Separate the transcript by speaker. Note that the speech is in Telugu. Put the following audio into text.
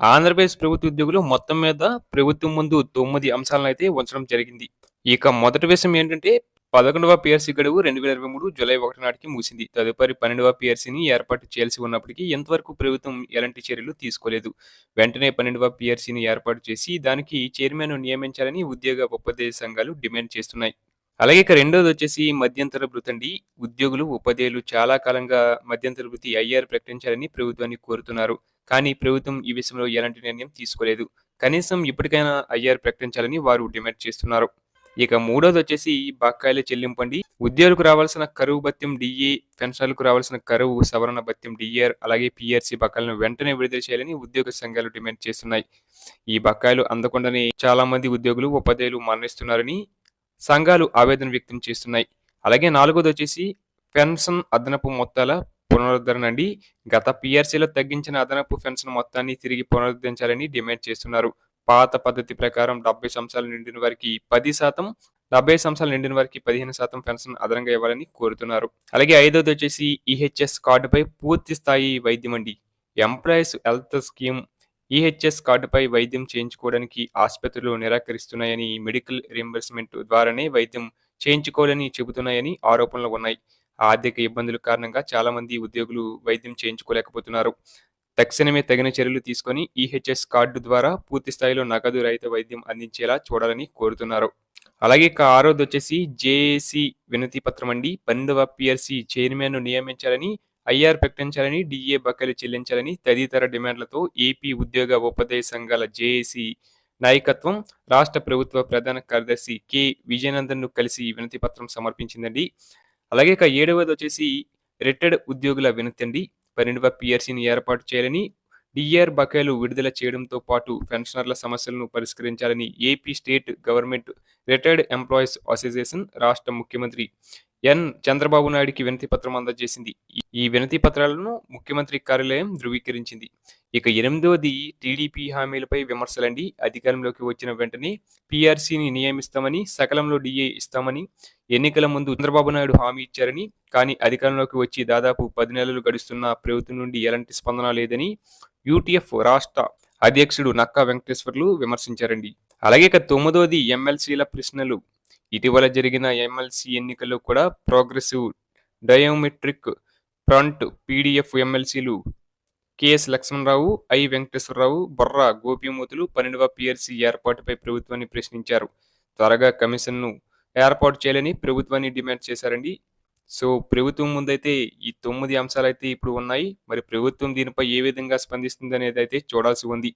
Speaker 1: ఆంధ్రప్రదేశ్ ప్రభుత్వ ఉద్యోగులు మొత్తం మీద ప్రభుత్వం ముందు తొమ్మిది అంశాలను అయితే ఉంచడం జరిగింది. ఇక మొదటి విషయం ఏంటంటే 11వ పీఆర్సీ గడువు 2023 జూలై ఒకటి నాటికి ముగిసింది. తదుపరి పన్నెండవ పిఆర్సీని ఏర్పాటు చేయాల్సి ఉన్నప్పటికీ ఇంతవరకు ప్రభుత్వం ఎలాంటి చర్యలు తీసుకోలేదు. వెంటనే పన్నెండవ పిఆర్సీని ఏర్పాటు చేసి దానికి చైర్మన్‌ను నియమించాలని ఉద్యోగ, ఉపాధ్యాయ సంఘాలు డిమాండ్ చేస్తున్నాయి. అలాగే ఇక రెండోది వచ్చేసి మధ్యంతర భృతండి. ఉద్యోగులు, ఉపాధ్యాయులు చాలా కాలంగా మధ్యంతర భృతి ఐఆర్ ప్రకటించాలని ప్రభుత్వాన్ని కోరుతున్నారు. కానీ ప్రభుత్వం ఈ విషయంలో ఎలాంటి నిర్ణయం తీసుకోలేదు. కనీసం ఇప్పటికైనా ఐఆర్ ప్రకటించాలని వారు డిమాండ్ చేస్తున్నారు. ఇక మూడోదొచ్చేసి బకాయిల చెల్లింపండి. ఉద్యోగులకు రావాల్సిన కరువు భత్యం డిఏ పెన్షన్లకు రావాల్సిన కరువు సవరణ భత్యం డిఆర్ అలాగే పిఆర్సీ బకాయిలను వెంటనే విడుదల చేయాలని ఉద్యోగ సంఘాలు డిమాండ్ చేస్తున్నాయి. ఈ బకాయిలు అందకుండానే చాలా మంది ఉద్యోగులు, ఉపాధ్యాయులు మరణిస్తున్నారని సంఘాలు ఆవేదన వ్యక్తం చేస్తున్నాయి. అలాగే నాలుగోదొచ్చేసి పెన్షన్ అదనపు మొత్తాల పునరుద్ధరణ అండి. గత పిఆర్సీలో తగ్గించిన అదనపు పెన్షన్ మొత్తాన్ని తిరిగి పునరుద్ధరించాలని డిమాండ్ చేస్తున్నారు. పాత పద్ధతి ప్రకారం 70 సంవత్సరాలు నిండిన వారికి 10% 70 సంవత్సరాలు నిండిన వారికి 15% పెన్షన్ అదనంగా ఇవ్వాలని కోరుతున్నారు. అలాగే ఐదోదొచ్చేసి ఈహెచ్ఎస్ కార్డుపై పూర్తి స్థాయి వైద్యం అండి ఎంప్లాయీస్ హెల్త్ స్కీమ్ ఈహెచ్ఎస్ కార్డుపై వైద్యం చేయించుకోవడానికి ఆసుపత్రులు నిరాకరిస్తున్నాయని, మెడికల్ రియంబర్స్మెంట్ ద్వారానే వైద్యం చేయించుకోవాలని చెబుతున్నాయని ఆరోపణలు ఉన్నాయి. ఆర్థిక ఇబ్బందుల కారణంగా చాలా మంది ఉద్యోగులు వైద్యం చేయించుకోలేకపోతున్నారు. తక్షణమే తగిన చర్యలు తీసుకొని ఈహెచ్ఎస్ కార్డు ద్వారా పూర్తి స్థాయిలో నగదు రహిత వైద్యం అందించేలా చూడాలని కోరుతున్నారు. అలాగే ఇక ఆరోదొచ్చేసి జేఏసీ వినతి పత్రం అండి. 12వ చైర్మన్ చైర్మన్‌ను నియమించాలని, ఐఆర్ ప్రకటించాలని, డిఏ బకాయిలు చెల్లించాలని తదితర డిమాండ్లతో ఏపీ ఉద్యోగ, ఉపాధ్యాయ సంఘాల జేఏసీ నాయకత్వం రాష్ట్ర ప్రభుత్వ ప్రధాన కార్యదర్శి కె. విజయనందన్‌ను కలిసి వినతి పత్రం సమర్పించిందండి. అలాగే ఇక ఏడవదొచ్చేసి రిటైర్డ్ ఉద్యోగుల వినతండి పన్నెండవ పిఆర్సీని ఏర్పాటు చేయాలని, డిఆర్ బకాయిలు విడుదల చేయడంతో పాటు పెన్షనర్ల సమస్యలను పరిష్కరించాలని AP state government retired employees association రాష్ట్ర ముఖ్యమంత్రి ఎన్. చంద్రబాబు నాయుడికి వినతి పత్రం అందజేసింది. ఈ వినతి పత్రాలను ముఖ్యమంత్రి కార్యాలయం ధృవీకరించింది. ఇక ఎనిమిదవది టీడీపీ హామీలపై విమర్శలండి. అధికారంలోకి వచ్చిన వెంటనే పీఆర్సీని నియమిస్తామని, సకాలంలో డీఏ ఇస్తామని ఎన్నికల ముందు చంద్రబాబు నాయుడు హామీ ఇచ్చారని, కానీ అధికారంలోకి వచ్చి దాదాపు పది నెలలు గడుస్తున్న ప్రభుత్వం నుండి ఎలాంటి స్పందన లేదని యూటీఎఫ్ రాష్ట్ర అధ్యక్షుడు నక్కా వెంకటేశ్వర్లు విమర్శించారండి. అలాగే ఇక తొమ్మిదవది ఎమ్మెల్సీల ప్రశ్నలు. ఇటీవల జరిగిన ఎమ్మెల్సీ ఎన్నికల్లో కూడా ప్రోగ్రెసివ్ డయోమెట్రిక్ ఫ్రంట్ పీడీఎఫ్ ఎమ్మెల్సీలు కెఎస్ లక్ష్మణరావు, ఐ. వెంకటేశ్వరరావు, బొర్రా గోపీమూర్తులు 12వ పీఆర్సీ ఏర్పాటుపై ప్రభుత్వాన్ని ప్రశ్నించారు. త్వరగా కమిషన్‌ను ఏర్పాటు చేయాలని ప్రభుత్వాన్ని డిమాండ్ చేశారండి. సో, ప్రభుత్వం ముందైతే ఈ తొమ్మిది అంశాలు అయితే ఇప్పుడు ఉన్నాయి. మరి ప్రభుత్వం దీనిపై ఏ విధంగా స్పందిస్తుందనేదైతే చూడాల్సి ఉంది.